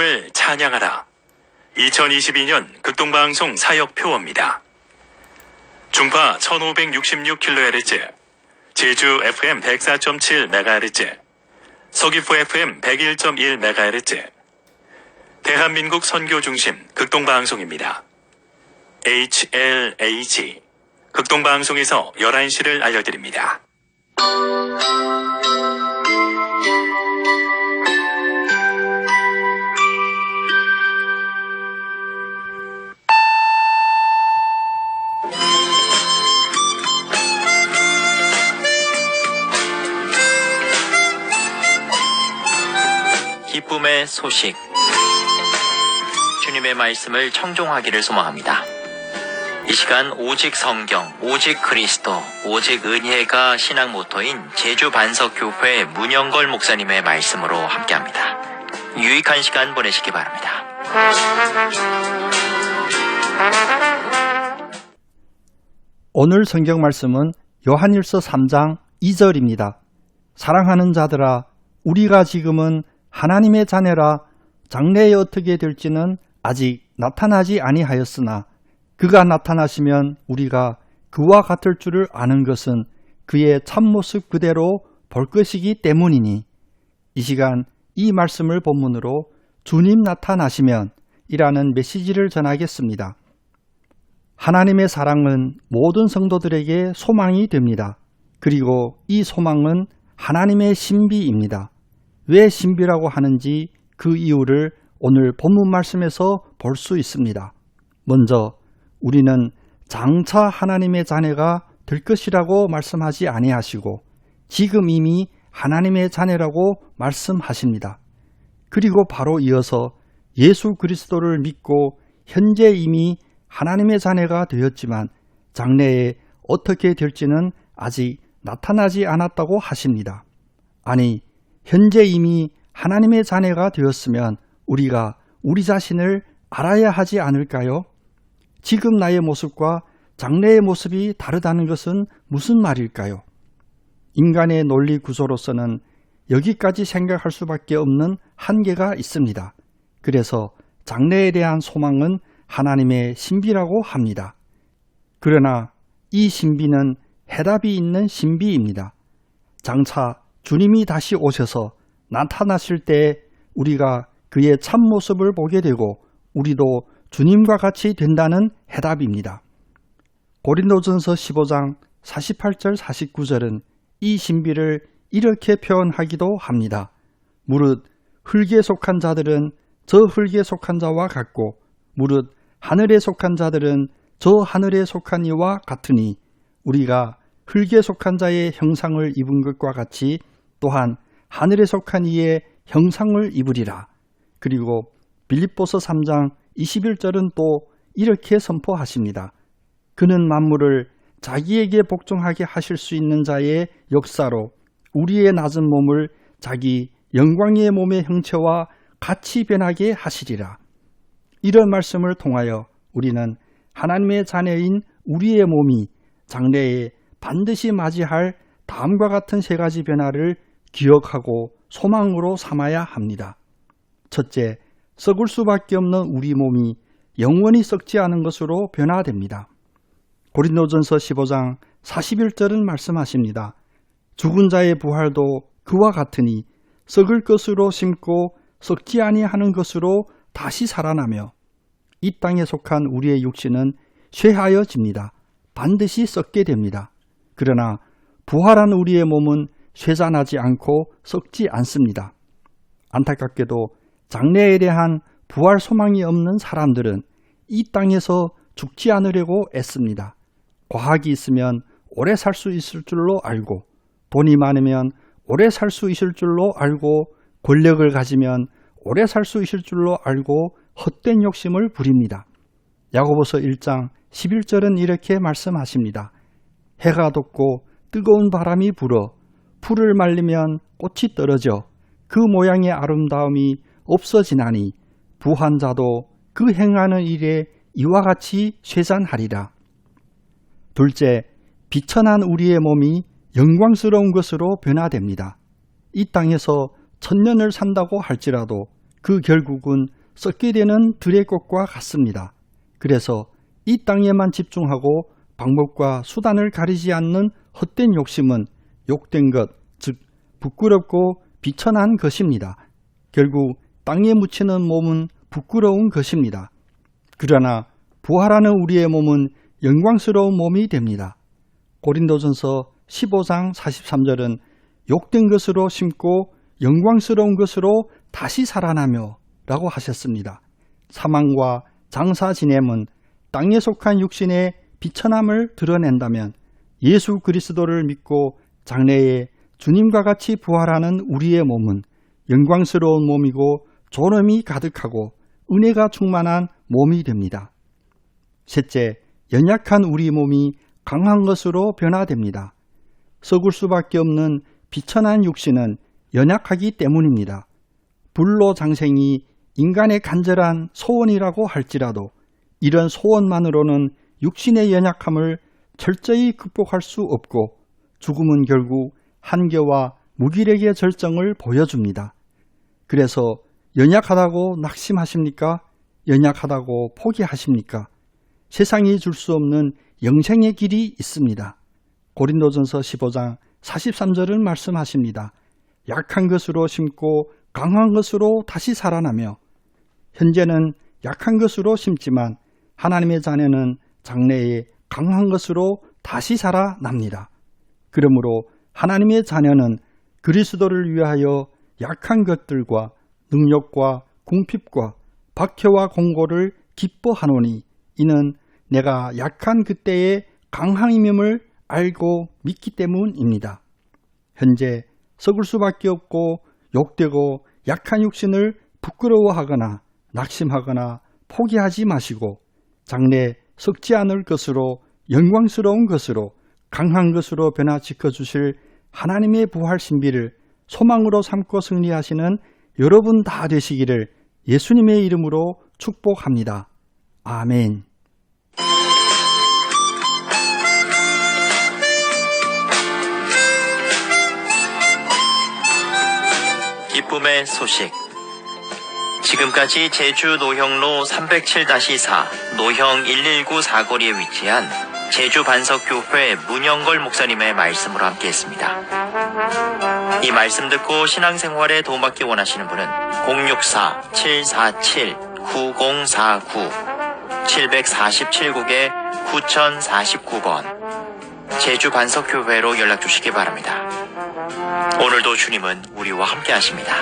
하나님을 찬양하라. 2022년 극동방송 사역 표어입니다. 중파 1566kHz, 제주 FM 104.7MHz, 서귀포 FM 101.1MHz, 대한민국 선교 중심 극동방송입니다. HLAG 극동방송에서 11시를 알려드립니다. 기쁨의 소식. 주님의 말씀을 청종하기를 소망합니다. 이 시간 오직 성경, 오직 그리스도, 오직 은혜가 신앙 모토인 제주 반석교회 문영걸 목사님의 말씀으로 함께합니다. 유익한 시간 보내시기 바랍니다. 오늘 성경 말씀은 요한일서 3장 2절입니다. 사랑하는 자들아, 우리가 지금은 하나님의 자녀라 장래에 어떻게 될지는 아직 나타나지 아니하였으나 그가 나타나시면 우리가 그와 같을 줄을 아는 것은 그의 참모습 그대로 볼 것이기 때문이니 이 시간 이 말씀을 본문으로 주님 나타나시면 이라는 메시지를 전하겠습니다. 하나님의 사랑은 모든 성도들에게 소망이 됩니다. 그리고 이 소망은 하나님의 신비입니다. 왜 신비라고 하는지 그 이유를 오늘 본문 말씀에서 볼 수 있습니다. 먼저 우리는 장차 하나님의 자녀가 될 것이라고 말씀하지 아니하시고 지금 이미 하나님의 자녀라고 말씀하십니다. 그리고 바로 이어서 예수 그리스도를 믿고 현재 이미 하나님의 자녀가 되었지만 장래에 어떻게 될지는 아직 나타나지 않았다고 하십니다. 아니, 현재 이미 하나님의 자녀가 되었으면 우리가 우리 자신을 알아야 하지 않을까요? 지금 나의 모습과 장래의 모습이 다르다는 것은 무슨 말일까요? 인간의 논리 구조로서는 여기까지 생각할 수밖에 없는 한계가 있습니다. 그래서 장래에 대한 소망은 하나님의 신비라고 합니다. 그러나 이 신비는 해답이 있는 신비입니다. 장차 주님이 다시 오셔서 나타나실 때 우리가 그의 참모습을 보게 되고 우리도 주님과 같이 된다는 해답입니다. 고린도전서 15장 48절 49절은 이 신비를 이렇게 표현하기도 합니다. 무릇 흙에 속한 자들은 저 흙에 속한 자와 같고 무릇 하늘에 속한 자들은 저 하늘에 속한 이와 같으니 우리가 흙에 속한 자의 형상을 입은 것과 같이 또한 하늘에 속한 이의 형상을 입으리라. 그리고 빌립보서 3장 21절은 또 이렇게 선포하십니다. 그는 만물을 자기에게 복종하게 하실 수 있는 자의 역사로 우리의 낮은 몸을 자기 영광의 몸의 형체와 같이 변하게 하시리라. 이런 말씀을 통하여 우리는 하나님의 자녀인 우리의 몸이 장래에 반드시 맞이할 다음과 같은 세 가지 변화를 기억하고 소망으로 삼아야 합니다. 첫째, 썩을 수밖에 없는 우리 몸이 영원히 썩지 않은 것으로 변화됩니다. 고린도전서 15장 41절은 말씀하십니다. 죽은 자의 부활도 그와 같으니 썩을 것으로 심고 썩지 아니하는 것으로 다시 살아나며 이 땅에 속한 우리의 육신은 쇠하여집니다. 반드시 썩게 됩니다. 그러나 부활한 우리의 몸은 쇠잔하지 않고 썩지 않습니다. 안타깝게도 장래에 대한 부활 소망이 없는 사람들은 이 땅에서 죽지 않으려고 애씁니다. 과학이 있으면 오래 살 수 있을 줄로 알고 돈이 많으면 오래 살 수 있을 줄로 알고 권력을 가지면 오래 살 수 있을 줄로 알고 헛된 욕심을 부립니다. 야고보서 1장 11절은 이렇게 말씀하십니다. 해가 돋고 뜨거운 바람이 불어 풀을 말리면 꽃이 떨어져 그 모양의 아름다움이 없어지나니 부한 자도 그 행하는 일에 이와 같이 쇠잔하리라. 둘째, 비천한 우리의 몸이 영광스러운 것으로 변화됩니다. 이 땅에서 천년을 산다고 할지라도 그 결국은 썩게 되는 들의 꽃과 같습니다. 그래서 이 땅에만 집중하고 방법과 수단을 가리지 않는 헛된 욕심은 욕된 것, 즉 부끄럽고 비천한 것입니다. 결국 땅에 묻히는 몸은 부끄러운 것입니다. 그러나 부활하는 우리의 몸은 영광스러운 몸이 됩니다. 고린도전서 15장 43절은 욕된 것으로 심고 영광스러운 것으로 다시 살아나며 라고 하셨습니다. 사망과 장사 지냄은 땅에 속한 육신의 비천함을 드러낸다면 예수 그리스도를 믿고 장래에 주님과 같이 부활하는 우리의 몸은 영광스러운 몸이고 존엄이 가득하고 은혜가 충만한 몸이 됩니다. 셋째, 연약한 우리 몸이 강한 것으로 변화됩니다. 썩을 수밖에 없는 비천한 육신은 연약하기 때문입니다. 불로 장생이 인간의 간절한 소원이라고 할지라도 이런 소원만으로는 육신의 연약함을 철저히 극복할 수 없고 죽음은 결국 한계와 무기력의 절정을 보여줍니다. 그래서 연약하다고 낙심하십니까? 연약하다고 포기하십니까? 세상이 줄 수 없는 영생의 길이 있습니다. 고린도전서 15장 43절을 말씀하십니다. 약한 것으로 심고 강한 것으로 다시 살아나며 현재는 약한 것으로 심지만 하나님의 자녀는 장래에 강한 것으로 다시 살아납니다. 그러므로 하나님의 자녀는 그리스도를 위하여 약한 것들과 능력과 궁핍과 박해와 공고를 기뻐하노니 이는 내가 약한 그때의 강함임을 알고 믿기 때문입니다. 현재 썩을 수밖에 없고 욕되고 약한 육신을 부끄러워하거나 낙심하거나 포기하지 마시고 장래 썩지 않을 것으로 영광스러운 것으로 강한 것으로 변화시켜 주실 하나님의 부활 신비를 소망으로 삼고 승리하시는 여러분 다 되시기를 예수님의 이름으로 축복합니다. 아멘. 기쁨의 소식. 지금까지 제주 노형로 307-4 노형 119 사거리에 위치한 제주 반석교회 문영걸 목사님의 말씀으로 함께했습니다. 이 말씀 듣고 신앙생활에 도움받기 원하시는 분은 064-747-9049 747국에 9049번 제주 반석교회로 연락 주시기 바랍니다. 오늘도 주님은 우리와 함께 하십니다.